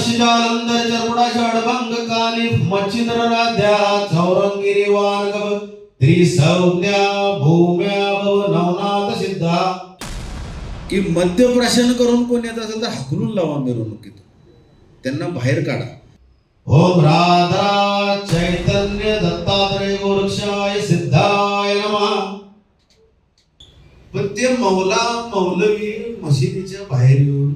गोरक्षजालंधर चरपुडाच्या अडभंग कालिफ मच्छिंद्र राध्या चौरंगिरी वानगव त्रिसंज्ञा भूम्या भव नवनाथ सिद्धा की मद्यप्राशन करून कोण येत असेल तर हकलून लावा मिरवणुकीत त्यांना बाहेर काढा. ओम राधा चैतन्य दत्तात्रय गोरक्षाय सिद्धाय नमः. पण ते मौला मौलवी मशिदीच्या बाहेर येऊन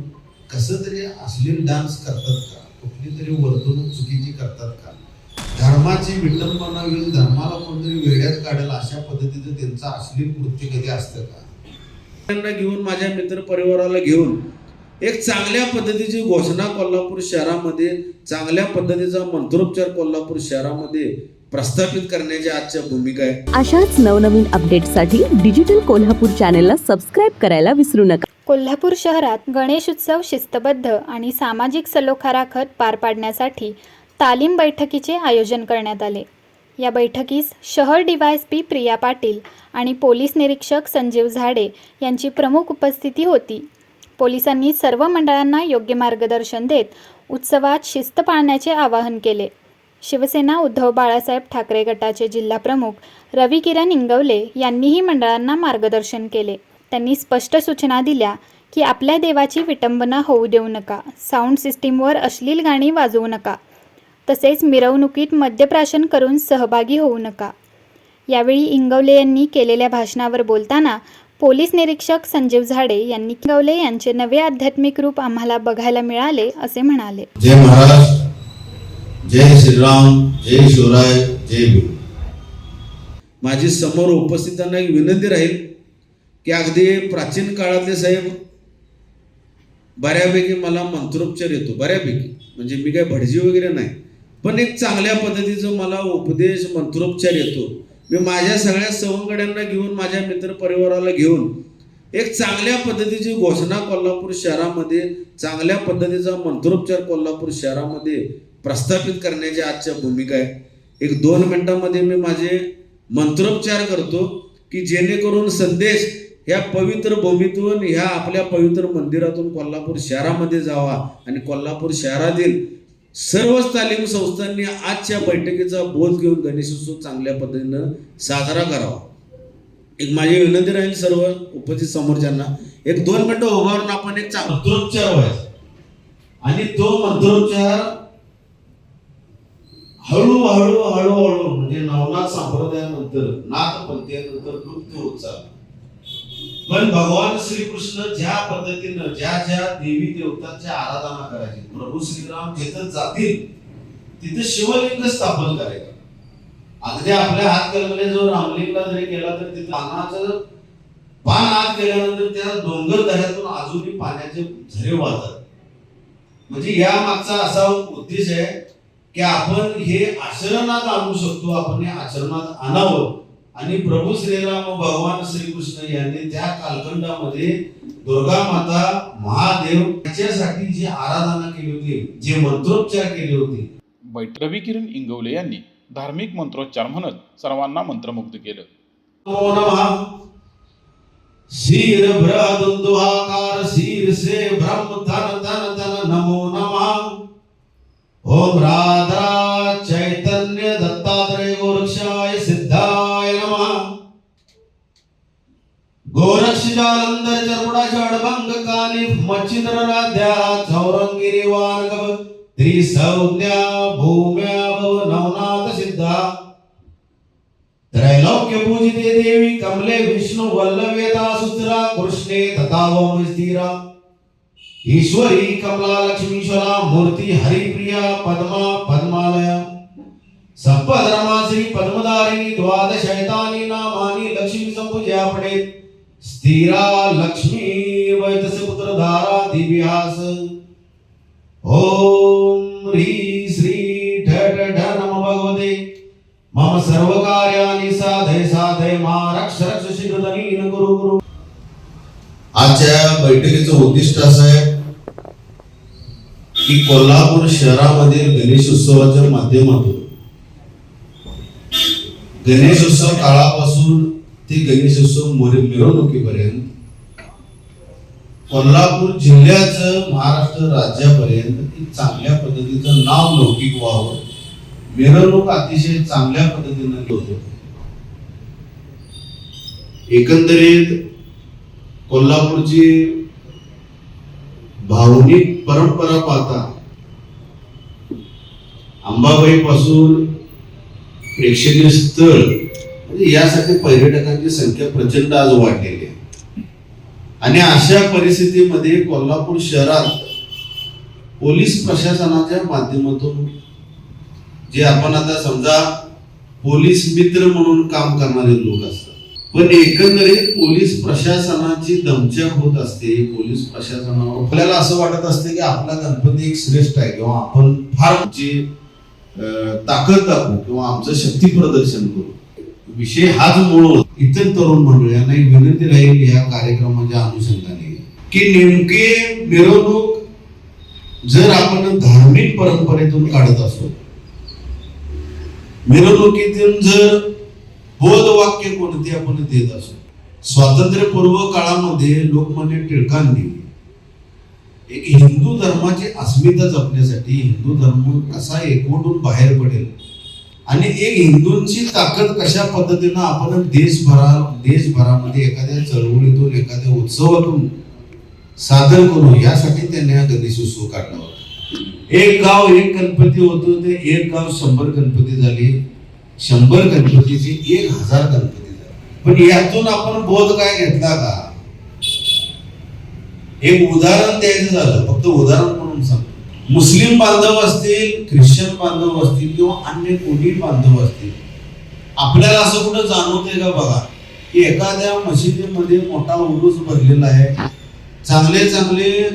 कसं तरी अश्लील डान्स करतात का? कुठली तरी वर्तणूक चुकीची करतात का? धर्माची विटंबना होईल धर्माला कोणतरी वेगळ्यात काढेल अशा पद्धतीचं त्यांचं अश्लील कृत्य कधी असतं का? त्यांना घेऊन माझ्या मित्र परिवाराला घेऊन एक चांगल्या पद्धतीची घोषणा कोल्हापूर शहरामध्ये चांगल्या पद्धतीचा मंत्रोपचार कोल्हापूर शहरामध्ये प्रस्थापित करण्याची आजच्या भूमिका आहे. अशाच नवनवीन अपडेट्ससाठी डिजिटल कोल्हापूर चॅनेलला सबस्क्राईब करायला विसरू नका. कोल्हापूर शहरात गणेश उत्सव शिस्तबद्ध आणि सामाजिक सलोखा राखत पार पाडण्यासाठी तालीम बैठकीचे आयोजन करण्यात आले. या बैठकीस शहर डीवायएसपी प्रिया पाटील आणि पोलीस निरीक्षक संजीव झाडे यांची प्रमुख उपस्थिती होती. पोलिसांनी सर्व मंडळांना योग्य मार्गदर्शन देत उत्सवात शिस्त पाळण्याचे आवाहन केले. शिवसेना उद्धव बाळासाहेब ठाकरे गटाचे जिल्हाप्रमुख रवी किरण इंगवले यांनीही मंडळांना मार्गदर्शन केले. त्यांनी स्पष्ट सूचना दिल्या की आपल्या देवाची विटंबना होऊ देऊ नका. साऊंड सिस्टीमवर अश्लील गाणी वाजवू नका. तसेच मिरवणुकीत मद्यप्राशन करून सहभागी होऊ नका. यावेळी इंगवले यांनी केलेल्या भाषणावर बोलताना पोलीस निरीक्षक संजीव झाडे यांनी इंगवले यांचे नवे आध्यात्मिक रूप आम्हाला बघायला मिळाले असे म्हणाले. जय महाराष्ट्र जय श्रीराम जय शिवराय जय माझी समोर उपस्थितांना एक विनंती राहील. की अगदी प्राचीन काळातले साहेब बऱ्यापैकी मला मंत्रोपचार येतो बऱ्यापैकी. म्हणजे मी काय भटजी वगैरे नाही. पण एक चांगल्या पद्धतीचं मला उपदेश मंत्रोपचार येतो. मी माझ्या सगळ्या सवंगड्यांना घेऊन माझ्या मित्र परिवाराला घेऊन एक चांगल्या पद्धतीची घोषणा कोल्हापूर शहरामध्ये चांगल्या पद्धतीचा मंत्रोपचार कोल्हापूर शहरामध्ये प्रस्थापित करण्याची आजच्या भूमिका आहे. एक दोन मिनिटांमध्ये मी माझे मंत्रोपचार करतो की जेणेकरून संदेश ह्या पवित्र भूमीतून ह्या आपल्या पवित्र मंदिरातून कोल्हापूर शहरामध्ये जावा आणि कोल्हापूर शहरातील सर्वच तालीम संस्थांनी आजच्या बैठकीचा बोध घेऊन गणेशोत्सव चांगल्या पद्धतीनं साजरा करावा. एक माझी विनंती राहील सर्व उपस्थित समोरच्यांना एक दोन मिनटं उभारून आपण एक मंत्रोच्चार व्हायचा. आणि तो मंत्रोच्चार हळूहळू हळूहळू म्हणजे नवनाथ संप्रदायानंतर नाथपंथीयानंतर लुप्त होत चालला. पण भगवान श्रीकृष्ण ज्या पद्धतीनं ज्या ज्या देवी देवतांची आराधना करायची प्रभू श्रीराम जिथं जातील तिथं शिवलिंग स्थापन करायचं. अगदी आपल्या हात कलमले जो रामलिंगला जरी गेला तर तिथं पानाचं पान आत गेल्यानंतर त्या डोंगर दऱ्यातून अजूनही पाण्याचे झरे वाहतात. म्हणजे या मागचा असा उद्देश आहे की आपण हे आचरणात आणू शकतो आपण हे आचरणात आणावं. आणि प्रभू श्रीराम भगवान श्रीकृष्ण यांनी त्या कालखंडामध्ये दुर्गा माता महादेव याच्यासाठी जी आराधना केली होती जे मंत्रोच्चार केले होते. बैठ रवी किरण इंगवले यांनी धार्मिक मंत्रोच्चार म्हणत सर्वांना मंत्रमुग्ध केलं. शीर भ्रदुंदुहाकार शीर से ब्रह्म धन धन धन नमो नमः. ओम राधा जालंधर चरपुडा अडभंग कालिफ मच्छिंद्र राध्या चौरंगिरी वानगव त्रिसंज्ञा भूम्या भव नवनाथ सिद्धा. त्रैलोक्य पूजिते देवी कमले विष्णु वल्लभेता सुस्थिरा कृष्णे तथा स्थिरा. ईश्वरी कमला लक्ष्मीश्वरा मूर्ती हरिप्रिया पद्मा पद्मालया. संपधर्मा श्री पद्मधारिणी द्वादशैतानी नामानी लक्ष्मी संपूज्या पडेत स्थिरा लक्ष्मी वैतस्य पुत्र धारा दिव्यास। ओम ह्री श्री ढ ठ नम भगवते। मम सर्व कार्यानि साधे साधे मा रक्ष रक्ष शीघ्रतनीन गुरु गुरु। आजच्या बैठकीचं उद्दिष्ट असं आहे की कोल्हापूर शहरामधील गणेश उत्सवाच्या माध्यमातून गणेश उत्सव काळापासून ते गणेश उत्सव मिरवणुकीपर्यंत कोल्हापूर जिल्ह्याचं महाराष्ट्र राज्यापर्यंत चांगल्या पद्धतीचं नाव लौकिक व्हावं. मिरवणूक अतिशय चांगल्या पद्धतीनं होतो. एकंदरीत कोल्हापूरची भावनिक परंपरा पाहता अंबाबाई पासून प्रेक्षणीय स्थळ म्हणजे यासाठी पर्यटकांची संख्या प्रचंड आज वाढलेली आहे. आणि अशा परिस्थितीमध्ये कोल्हापूर शहरात पोलीस प्रशासनाच्या माध्यमातून जे आपण आता समजा पोलीस मित्र म्हणून काम करणारे लोक असतात पण एकंदरीत पोलीस प्रशासनाची दमछाक होत असते. पोलीस प्रशासनावर आपल्याला असं वाटत असते की आपला गणपती एक श्रेष्ठ आहे किंवा आपण फार जे ताकद दाखवू किंवा आमचं शक्ती प्रदर्शन करू. विषय हाच मूळ होता. इतर तरुण मंडळी यांना एक विनंती राहील या कार्यक्रमाच्या अनुषंगाने की नेमके मिरवणूक जर आपण धार्मिक परंपरेतून काढत असो मिरवणुकीतून जर बोधवाक्य कोणते आपण देत असो स्वातंत्र्यपूर्व काळामध्ये लोकमान्य टिळकांनी एक हिंदू धर्माची अस्मिता जपण्यासाठी हिंदू धर्म कसा एकवटून बाहेर पडेल आणि एक हिंदूंची ताकद कशा पद्धतीनं आपण देशभरा देशभरामध्ये एखाद्या चळवळीतून एखाद्या उत्सवातून सादर करू यासाठी त्यांनी हा गणेशोत्सव काढला होता. एक गाव एक गणपती होतो ते एक गाव शंभर गणपती झाली. शंभर गणपतीचे एक हजार गणपती झाले. पण यातून आपण बोध काय घेतला का? एक उदाहरण द्यायचं झालं. फक्त उदाहरण म्हणून सांगतो. मुस्लिम बांधव असतील ख्रिश्चन बांधव असतील किंवा अन्य कोणी बांधव असतील आपल्याला असं कुठं जाणवते का बघा? की एखाद्या मशिदीमध्ये मोठा उरूस भरलेला आहे. चांगले चांगले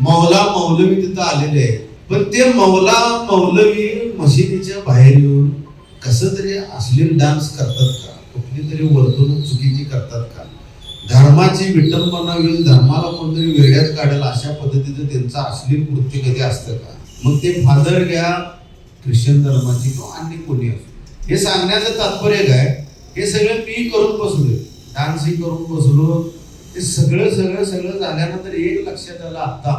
मौला मौलवी तिथं आलेले आहेत. पण ते मौला मौलवी मशिदीच्या बाहेर येऊन कसं तरी अश्लील डान्स करतात का? कुठली तरी वर्तणूक चुकीची करतात का? धर्माची विटंबना घेऊन धर्माला कोणतरी वेड्यात काढेल अशा पद्धतीचं त्यांचं अश्लील कृत्य कधी असतं का? मग ते फादर घ्या ख्रिश्चन धर्माची किंवा अन्य कोणी असो. हे सांगण्याचं तात्पर्य काय? हे सगळं मी करून बसलोय. डान्सही करून बसलो. ते सगळं सगळं सगळं झाल्यानंतर एक लक्षात आलं आता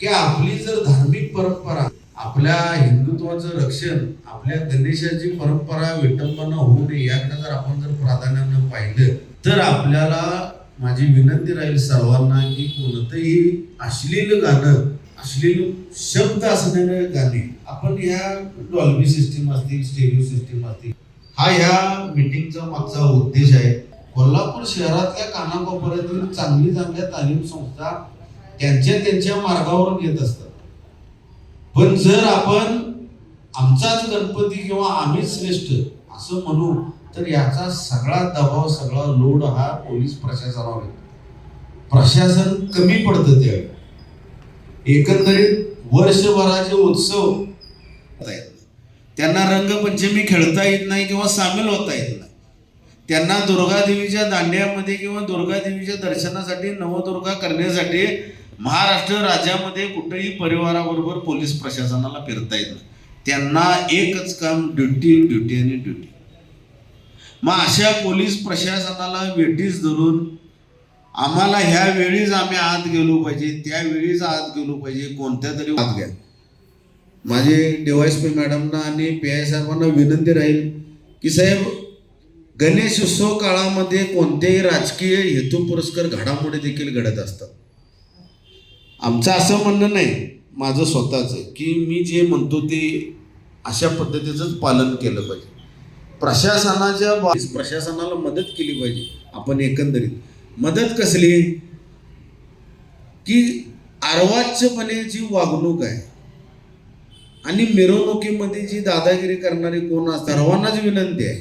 की आपली जर धार्मिक परंपरा आपल्या हिंदुत्वाचं रक्षण आपल्या गणेशाची परंपरा विटंबना होऊ नये याकडे जर आपण जर प्राधान्यानं पाहिलं तर आपल्याला माझी विनंती राहील सर्वांना की कोणतंही अश्लील गाणं अश्लील शब्द असणारे गाणे. आपण या डॉल्बी सिस्टीम असतील स्टेरिओ सिस्टीम असतील हा ह्या मीटिंगचा मागचा उद्देश आहे. कोल्हापूर शहरातल्या कानाकोपऱ्यातील चांगली चांगल्या तालीम संस्था त्यांच्या त्यांच्या मार्गावर घेत असतात. पण जर आपण आमचाच गणपती किंवा आम्हीच श्रेष्ठ असं म्हणू तर याचा सगळा दबाव सगळा लोड हा पोलीस प्रशासनावर येतो. प्रशासन कमी पडतं त्यावेळी एकंदरीत वर्षभराचे उत्सव त्यांना रंगपंचमी खेळता येत नाही किंवा सामील होता येत नाही. त्यांना दुर्गादेवीच्या दांड्यामध्ये किंवा दुर्गादेवीच्या दर्शनासाठी नवदुर्गा करण्यासाठी महाराष्ट्र राज्यामध्ये कुठेही परिवाराबरोबर पोलीस प्रशासनाला फिरता येत नाही. त्यांना एकच काम ड्युटी ड्युटी आणि ड्युटी. मग अशा पोलीस प्रशासनाला वेठीस धरून आम्हाला ह्या वेळीच आम्ही आत गेलो पाहिजे त्यावेळीच आत गेलो पाहिजे कोणत्या तरी आत घ्या. माझे डिवायस पी मॅडमना आणि पी आय साहेबांना विनंती राहील की साहेब गणेश उत्सव काळामध्ये कोणतेही राजकीय हेतू पुरस्कार घडामोडी देखील घडत असतात. आमचं असं म्हणणं नाही माझं स्वतःचं की मी जे म्हणतो ते अशा पद्धतीचंच पालन केलं पाहिजे. प्रशासनाच्या प्रशासनाला मदत केली पाहिजे. आपण एकंदरीत. मदत कसली? की अर्वाच्यपणे जी वागणूक आहे आणि मिरवणुकीमध्ये जी दादागिरी करणारी कोण असतात सर्वांनाच विनंती आहे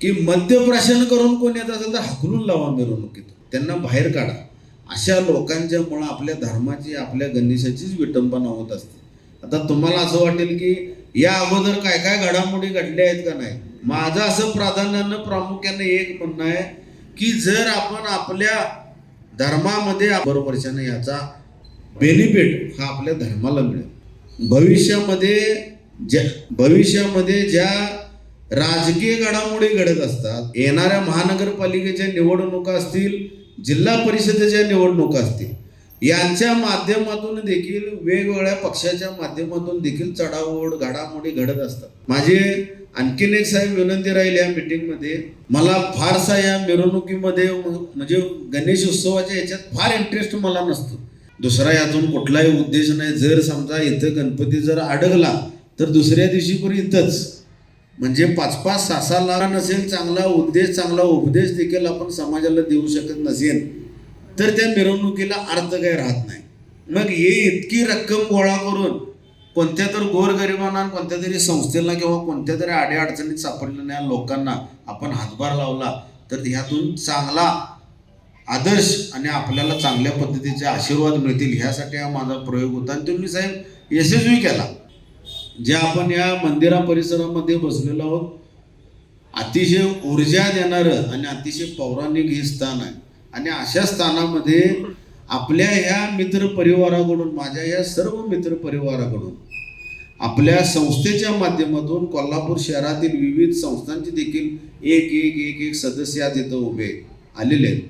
की मद्यप्राशन करून कोण येत असेल तर हकलून लावा मिरवणुकीत. त्यांना बाहेर काढा. अशा लोकांच्यामुळं आपल्या धर्माची आपल्या गणेशाचीच विटंबना होत असते. आता तुम्हाला असं वाटेल की या अगोदर काय काय घडामोडी घडल्या आहेत का नाही? माझं असं प्राधान्यानं प्रामुख्याने एक म्हणणं आहे की जर आपण आपल्या धर्मामध्ये बरोबरच्यानं याचा बेनिफिट हा आपल्या धर्माला मिळेल. भविष्यामध्ये ज्या भविष्यामध्ये ज्या राजकीय घडामोडी घडत असतात येणाऱ्या महानगरपालिकेच्या निवडणुका असतील जिल्हा परिषदेच्या निवडणुका असतील यांच्या माध्यमातून देखील वेगवेगळ्या पक्षाच्या माध्यमातून देखील चढाओढ घडामोडी घडत असतात. माझे आणखीन एक साहेब विनंती राहील या मीटिंगमध्ये मला फारसा या मिरवणुकीमध्ये म्हणजे गणेश उत्सवाच्या याच्यात फार इंटरेस्ट मला नसतो. दुसरा यातून कुठलाही उद्देश नाही. जर समजा इथं गणपती जर अडकला तर दुसऱ्या दिवशी पण इथंच. म्हणजे पाच पाच सहा सहा लाख नसेल चांगला उद्देश चांगला उपदेश देखील आपण समाजाला देऊ शकत नसेल तर त्या मिरवणुकीला अर्थ काही राहत नाही. मग हे इतकी रक्कम गोळा करून कोणत्या तर गोरगरिबांना कोणत्या तरी संस्थेला किंवा कोणत्या तरी अडीअडचणीत सापडलेल्या लोकांना आपण हातभार लावला तर ह्यातून चांगला आदर्श आणि आपल्याला चांगल्या पद्धतीचे आशीर्वाद मिळतील ह्यासाठी हा माझा प्रयोग होता. आणि तुम्ही साहेब यशस्वी केला. जे आपण या मंदिरा परिसरामध्ये बसलेलो आहोत अतिशय ऊर्जा देणारं आणि अतिशय पौराणिक हे स्थान आहे. आणि अशा स्थानामध्ये आपल्या ह्या मित्र परिवाराकडून माझ्या या सर्व मित्र परिवाराकडून आपल्या संस्थेच्या माध्यमातून कोल्हापूर शहरातील विविध संस्थांचे देखील एक एक एक एक सदस्य आज इथं उभे आलेले आहेत.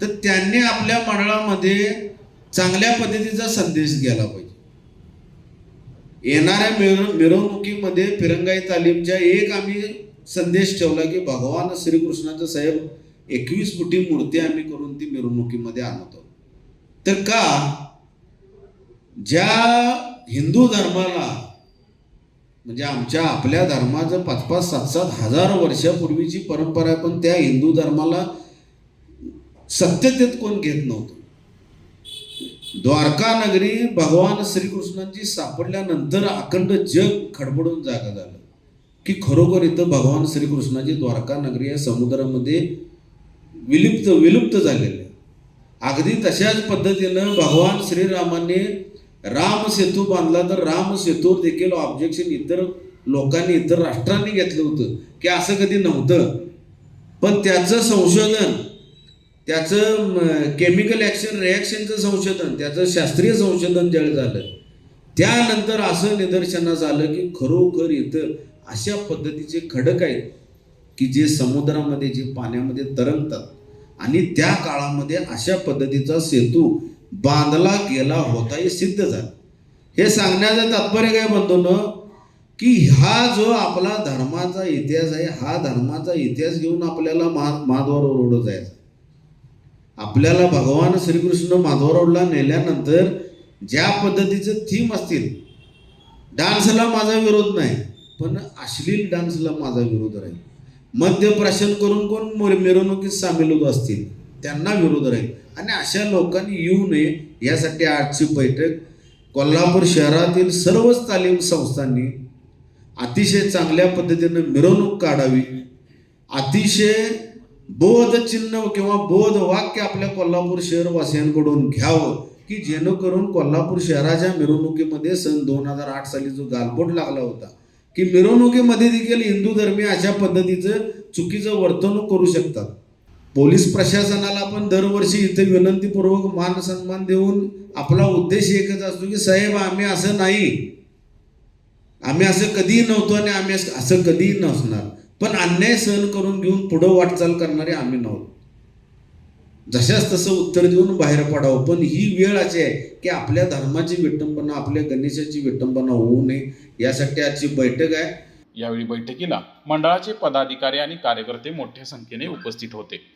तर त्यांनी आपल्या मंडळामध्ये चांगल्या पद्धतीचा संदेश गेला पाहिजे. येणाऱ्या मिरव मिरवणुकीमध्ये फिरंगाई तालीमच्या एक आम्ही संदेश ठेवला की भगवान श्रीकृष्णाचं साहेब एकवीस फुटी मूर्ती आम्ही करून ती मिरवणुकीमध्ये आणतो तर का? ज्या हिंदू धर्माला म्हणजे आमच्या आपल्या धर्माचं पाच पाच सात सात हजार वर्षापूर्वीची परंपरा आहे पण त्या हिंदू धर्माला सत्यतेत कोण घेत नव्हतं. द्वारका नगरी भगवान श्रीकृष्णांची सापडल्यानंतर अखंड जग खडबडून जागा झालं. की खरोखर इथं भगवान श्रीकृष्णाची द्वारका नगरी या समुद्रामध्ये विलुप्त विलुप्त झालेले अगदी तशाच पद्धतीनं भगवान श्रीरामाने राम सेतू बांधला तर राम सेतूवर देखील ऑब्जेक्शन इतर लोकांनी इतर राष्ट्रांनी घेतलं होतं की असं कधी नव्हतं. पण त्याचं संशोधन त्याचं केमिकल ॲक्शन रिॲक्शनचं संशोधन त्याचं शास्त्रीय संशोधन ज्यावेळी झालं त्यानंतर असं निदर्शनास आलं की खरोखर इथं अशा पद्धतीचे खडक आहेत की जे समुद्रामध्ये जे पाण्यामध्ये तरंगतात. आणि त्या काळामध्ये अशा पद्धतीचा सेतू बांधला गेला होता हे सिद्ध झालं. हे सांगण्याचं तात्पर्य काय म्हणतो ना की हा जो आपला धर्माचा इतिहास आहे हा धर्माचा इतिहास घेऊन आपल्याला महा महाद्वारावर ओढत जायचा. आपल्याला भगवान श्रीकृष्ण माधवरावला नेल्यानंतर ज्या पद्धतीचं थीम असतील डान्सला माझा विरोध नाही पण अश्लील डान्सला माझा विरोध राहील. मद्यप्राशन करून कोण मिरवणुकीत सामील होत असतील त्यांना विरोध राहील. आणि अशा लोकांनी येऊ नये यासाठी आजची बैठक कोल्हापूर शहरातील सर्वच तालीम संस्थांनी अतिशय चांगल्या पद्धतीनं मिरवणूक काढावी. अतिशय बोध चिन्ह किंवा बोध वाक्य आपल्या कोल्हापूर शहरवासियांकडून घ्यावं की जेणेकरून कोल्हापूर शहराच्या मिरवणुकीमध्ये सन दोन हजार आठ साली जो गालबोट लागला होता की मिरवणुकीमध्ये देखील हिंदू धर्मीय अशा पद्धतीचं चुकीचं वर्तणूक करू शकतात. पोलीस प्रशासनाला पण दरवर्षी इथे विनंतीपूर्वक मान सन्मान देऊन आपला उद्देश एकच असतो की साहेब आम्ही असं नाही. आम्ही असं कधीही नव्हतो आणि आम्ही असं असं कधीही नसणार. पण अन्याय सहन करून घेऊन पुढं वाटचाल करणारे आम्ही नव्हतो. जशाच तसं उत्तर देऊन बाहेर पडावं. पण ही वेळ अशी आहे की आपल्या धर्माची विटंबना आपल्या गणेशाची विटंबना होऊ नये यासाठी आजची बैठक आहे. यावेळी बैठकीला मंडळाचे पदाधिकारी आणि कार्यकर्ते मोठ्या संख्येने उपस्थित होते.